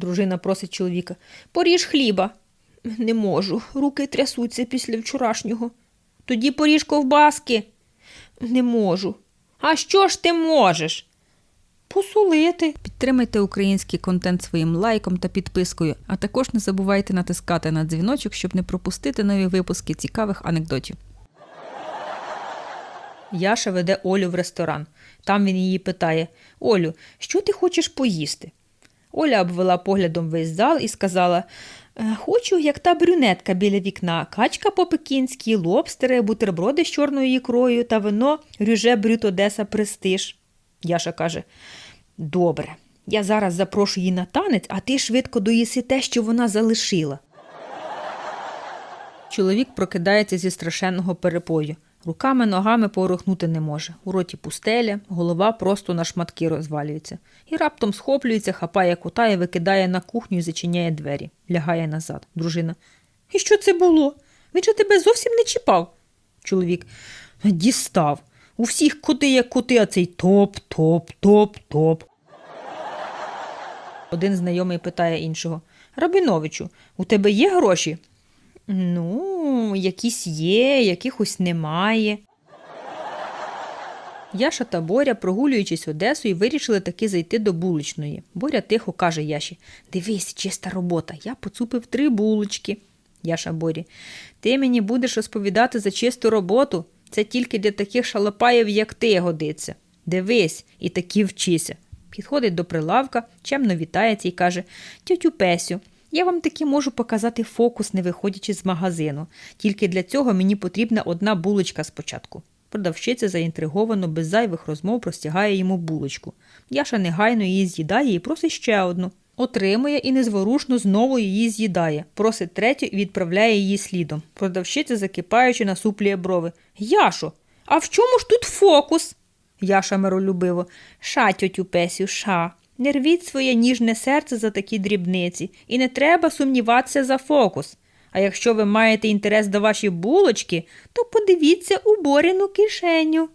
Дружина просить чоловіка. Поріж хліба. Не можу. Руки трясуться після вчорашнього. Тоді поріж ковбаски. Не можу. А що ж ти можеш? Посолити. Підтримайте український контент своїм лайком та підпискою, а також не забувайте натискати на дзвіночок, щоб не пропустити нові випуски цікавих анекдотів. Яша веде Олю в ресторан. Там він її питає: Олю, що ти хочеш поїсти? Оля обвела поглядом весь зал і сказала: «Е, Хочу, як та брюнетка біля вікна, качка по-пекінськи, лобстери, бутерброди з чорною ікрою та вино рюже брют Одеса Престиж. Яша каже: Добре, я зараз запрошу її на танець, а ти швидко доїси те, що вона залишила. Чоловік прокидається зі страшенного перепою. Руками, ногами порухнути не може. У роті пустеля, голова просто на шматки розвалюється. І раптом схоплюється, хапає кота і викидає на кухню і зачиняє двері. Лягає назад. Дружина. І що це було? Він же тебе зовсім не чіпав. Чоловік. Дістав. У всіх коти як коти, а цей топ, топ, топ, топ. Один знайомий питає іншого. Рабіновичу, у тебе є гроші? Ну, якісь є, якихось немає. Яша та Боря, прогулюючись Одесою, вирішили таки зайти до булочної. Боря тихо каже Яші: Дивись, чиста робота, я поцупив три булочки. Яша Борі, ти мені будеш розповідати за чисту роботу. Це тільки для таких шалопаїв, як ти, годиться. Дивись і таки вчися. Підходить до прилавка, чемно вітається і каже: Тютю Песю, я вам таки можу показати фокус, не виходячи з магазину. Тільки для цього мені потрібна одна булочка спочатку. Продавщиця заінтриговано, без зайвих розмов простягає йому булочку. Яша негайно її з'їдає і просить ще одну. Отримує і незворушно знову її з'їдає, просить третю і відправляє її слідом. Продавщиця, закипаючи, насуплює брови. Яшо, а в чому ж тут фокус? Яша миролюбиво. Ша, тьотю Песю, ша. Не рвіть своє ніжне серце за такі дрібниці, і не треба сумніватися за фокус. А якщо ви маєте інтерес до вашої булочки, то подивіться у боріну кишеню.